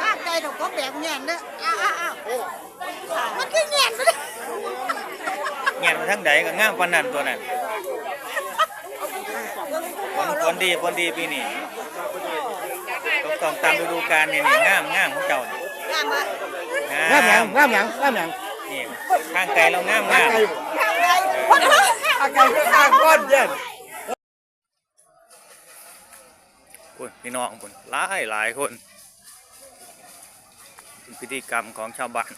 ข้าใจดอกก็แบบแง่นเด้ออ้าวอ้าวอ้าวมันคือแง่นไปเลยเงียบไปทั้งใดก็งามปานนั้นตัวนั้นผลผลดีผลดีปีนี้ตกต้องตามฤดูกาลนี่นี่งามงามของเจ้านี่งามปะงางามหยังมงามหยังงามหยังนี่ข้างไกลเรางามงามงามใจคนละอาไก่ก็ข้างก้อนเย็นคุณพี่น้องคุณหลายหลายคน เป็นพิธีกรรมของชาวบ้าน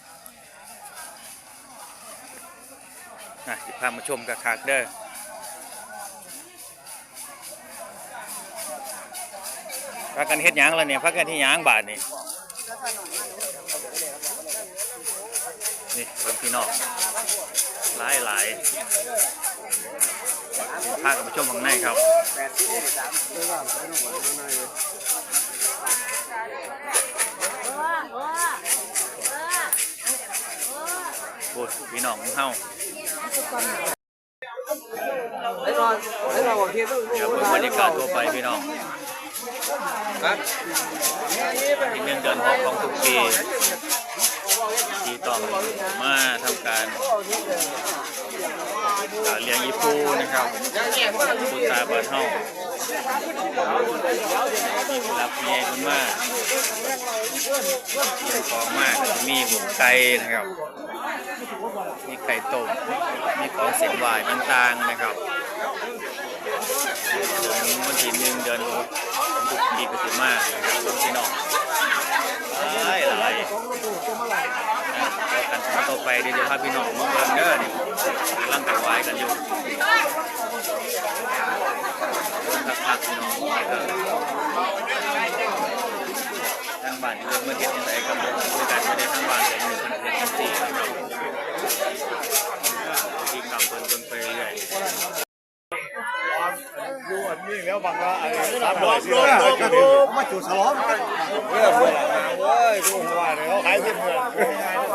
นะสิพามาชมกระคักเด้อพักกันเฮ็ดหยังแล้วเนี่ยพักกันที่หยังบาทนี่นี่เพิ่นพี่น้องหลายหลายพากันมาชมข้างในครับ โอ้ยพี่น้องของเฮาเดี๋ยวเบิ่งบรรยากาศทั่วไปพี่น้องอีกหนึ่งเดือนหกของทุกปีที่ต้องมาทำการการเลี้ยงอีปูนะครับปูตาบานเฮารับเมียคนมากของมากมีหมูไก่นะครับ มีไก่ต้มมีของเสียงหวายต่างๆนะครับถึงวันที่หนึ่งเดือนหกของทุกปีก็ถือมากนะครับพี่น้องหลายหลายกันต่อไปเดี๋ยวพาพี่น้องมาเบิ่งเด้อนี่กำลังกันไหวายกันอยู่พักๆพี่น้องนะครับทางบ้านเรื่องมาเห็นยังไงกับบริการไม่ได้ทางบ้านแต่มีคนเห็นจริงๆนะครับ ที่กำเพิ่นเพิ่นไปเรื่อย ดูอันนี้แล้วบางละไอ้ สามร้อยสี่โดร้อยนก็โดดูนมาจุดฉลองเรื่องเมื่อไหร่เว้ยดูว่าเนี่ยเขาขายเมือง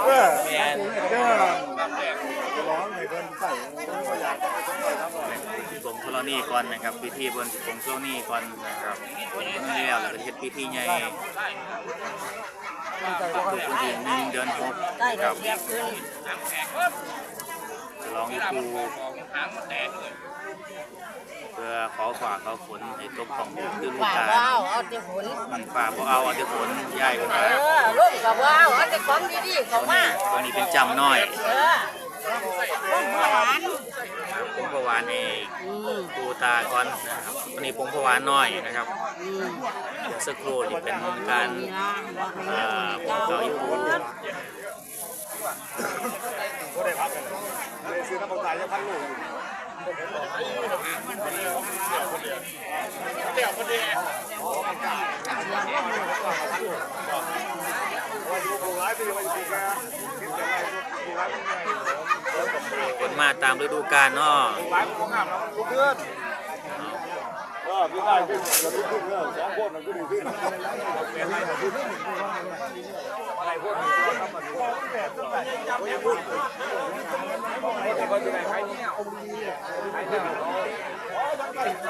เออแม่นเด้อร้องให้เพิ่นใส่ก็อยากจะไปสงสัยทำอะไรผมธรณีก่อนนะครับพิธีเพิ่นสิผมโซนี่ก่อนนะครับนี่แล้วแล้วก็เฮ็ดพิธีใหญ่ทุกวันที่หนึ่งเดือนหกครับจะลองอีปู เพื่อขอฝากเขาฝนให้ตกของฤดูฝ่ากาลว้าวเอาแต่ผลมันฝากบ่เอาเอาแต่ฝนใหญ่กว่าเออลูกกับว้าวเอาแต่ของดีๆเข้ามาตัวนี้เป็นจำน้อยเออต้นหวานครับผมประวานเองอืมปูตาก่อนนะครับตัวนี้ผมประวานน้อยนะครับอืมเดี๋ยวสักครู่นี่เป็นการนี่นะบอกให้เอ่อผมเกาอีปูก็ได้พักกันเลยซื้อน้ำมันตายยังพันลูกอยู่ว่าดูผู้ร้ายไปยังไม่ถูกนะคิดยังไงผู้ร้ายเป็นยังไงฝนมาตามฤดูกาลเนาะผู้ร้ายมันของงามแล้วมันลุกขึ้นเออพี่ได้ขึ้นจะลุกขึ้นเออสองคนมันก็ดีขึ้นอะไรพวกนี้ทำ มันก็ยังพูดก็จะไหนใครเนี่ยใครเนี่ย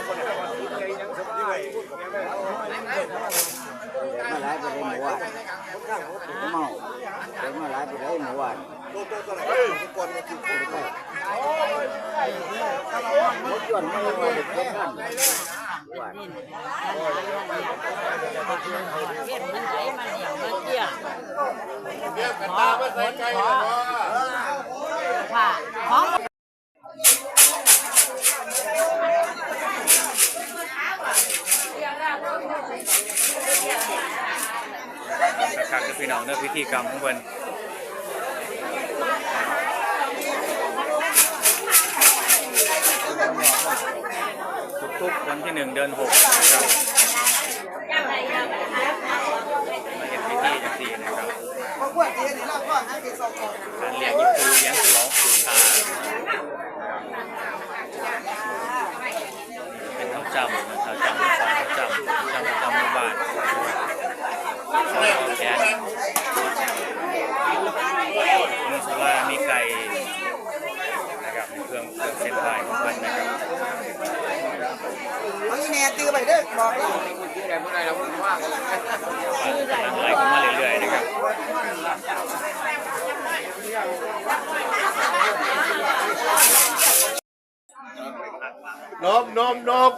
คนไหนคนไหนยังสบายมาหลายประเด็นเมื่อวานเมาเด็กมาหลายประเด็นเมื่อวานเฮ้ยทุกคนมากินรถยนต์ไม่ว่าเด็กเล่นกันวานเห็นมันไหลมาเหลี่ยมมาเตี้ยเนี่ยกันตาไม่ใส่ใจหรอ ค่ะของนะครับกับพี่น้องเนื้อพิธีกรรมของเพิ่นทุกๆวันที่หนึ่งเดือนหกนะครับ มาเห็นพิธีจังสี่นะครับพวกพวกนี้นี่เราก็ให้ไปส่งของการเลี้ยงยิปูเลี้ยงฉลองปู่ตาเป็นข้าวจำนะครับจำสารจำจำประจำหมู่บ้านสารแกนมีโซล่ามีไก่นะครับมีเครื่องเครื่องเส้นไหว้ของเพิ่นนะครับ เอาอีแน่ตื้อไปเด้อบอกแล้ว กำลังไล่ขึ้นมาเรื่อยๆ นะครับนบนบ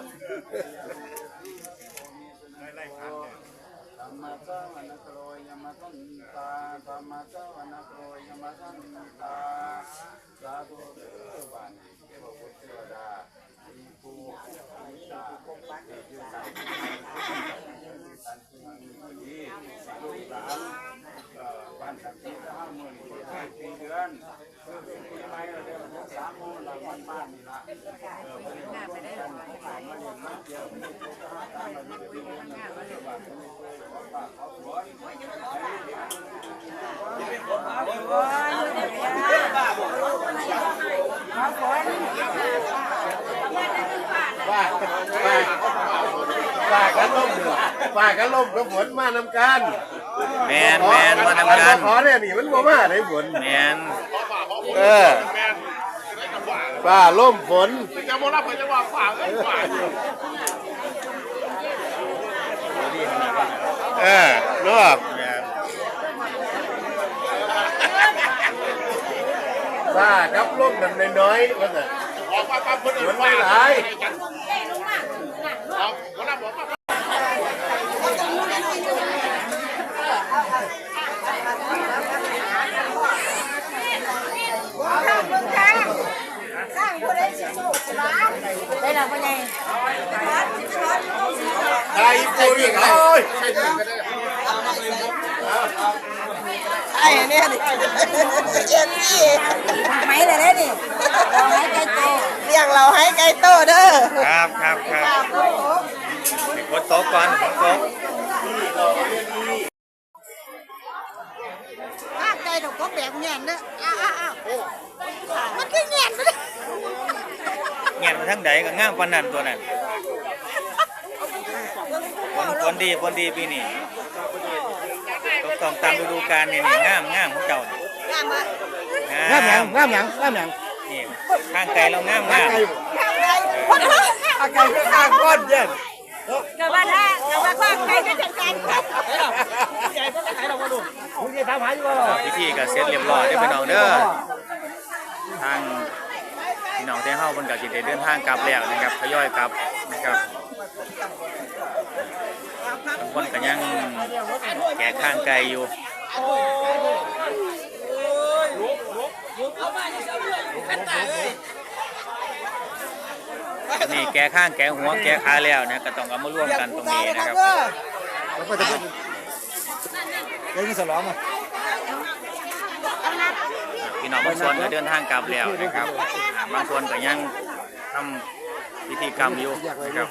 เดือนคือปีใหม่เราเดือนสามโมงเราวันบ้านนี่ละเออวันนี้ไปได้หลายผ่านมาเรียนมาเดียวมีทุกข์ห้าตามมาเรียนมาเรียนมาเรียนมาเรียนมาขอสวนว่าว่าว่ากันล่มว่ากันล่มกับฝนมานำกันแมนแมนมานำกันขอเนี่ยนี่มันบ่มาได้ฝนแมน เออฟ้าล่มฝนจะโมรับไปจะว่าฝ่าเอ้ยฝ่าเออเนาะฟ้ากับล่มนั่นน้อยๆว่าน่ะออกมาปั๊บคนอื่ฝนไม่หลายเอาคนนั้นบอกว่า สร้างผู้ใดสิสู้สิล้าได้ล่ะพ่อใหญ่ ไอ้ปูนี่โอ้ย ไอ้เนี่ยดิเอ็นพี่ไหมเลยเด้ดิเรา ให้ไก่โตเรียกเราให้ไก่โตเด้อครับครับครับให้กดโต๊ะก่อนกดโต๊ะถ้าไก่ถูกก็แบบแง่นเด้ออ้าวอ้าวอ้าวมันคือแง่นไปเลยเงียบไปทั้งใดก็ง่ามปานนั้นตัวนั้น ผลผลดีผลดีปีนี้ต้องต้องตามฤดูกาลนี่นี่ง่ามง่ามของเจ้านี่งามมาง่ามงามหยังงามหยังนี่ข้างไกลเราง่ามง่ามงามไก่คนละอาไก่ข้างก้อนเย็นเกิดว่าถ้าเกิดว่าข้างไก่จะจัดการครับมึงจะทำหาอยู่บ่พิธีก็เสร็จเรียบร้อยเด้อพี่น้องเด้อทางพี่น้องที่เฮาเพิ่นก็สิได้เดินทางกลับแล้วนะครับทยอยกลับนะครับ บางคนก็ยังแก่ข้างไกลอยู่นี่แกข้างแกหัวแกขาแล้วนะก็ต้องเอามาร่วมกันตรงนี้นะครับแล้วก็จะเป็นเล่นสลองอะพี่น้องบางส่วนก็เดินทางกลับแล้วนะครับอ่าบางส่วนก็ยังทำพิธีกรรมอยู่นะครับ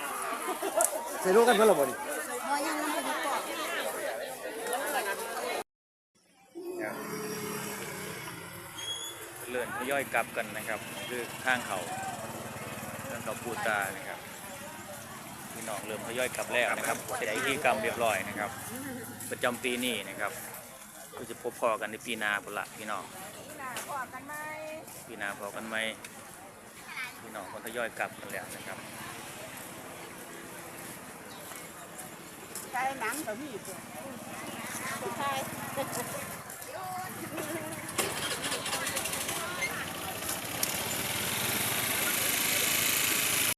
ใส่รู้กันเพื่อนเราบ่ ยอยกลับกันนะครับคือข้างเขาเรื่องเขาปูตานะครับพี่น้องเริ่มทยอยกลับแล้วนะครับเสร็จพิธีกรรมเรียบร้อยนะครับ ประจำปีนี้นะครับก็จะพบพอกันในปีหนาพุ่นละพี่น้องปีหนาพอกันไหมพี่น้องคนทยอยกลับกันแล้วนะครับไก่หนังแบบนี้ใช่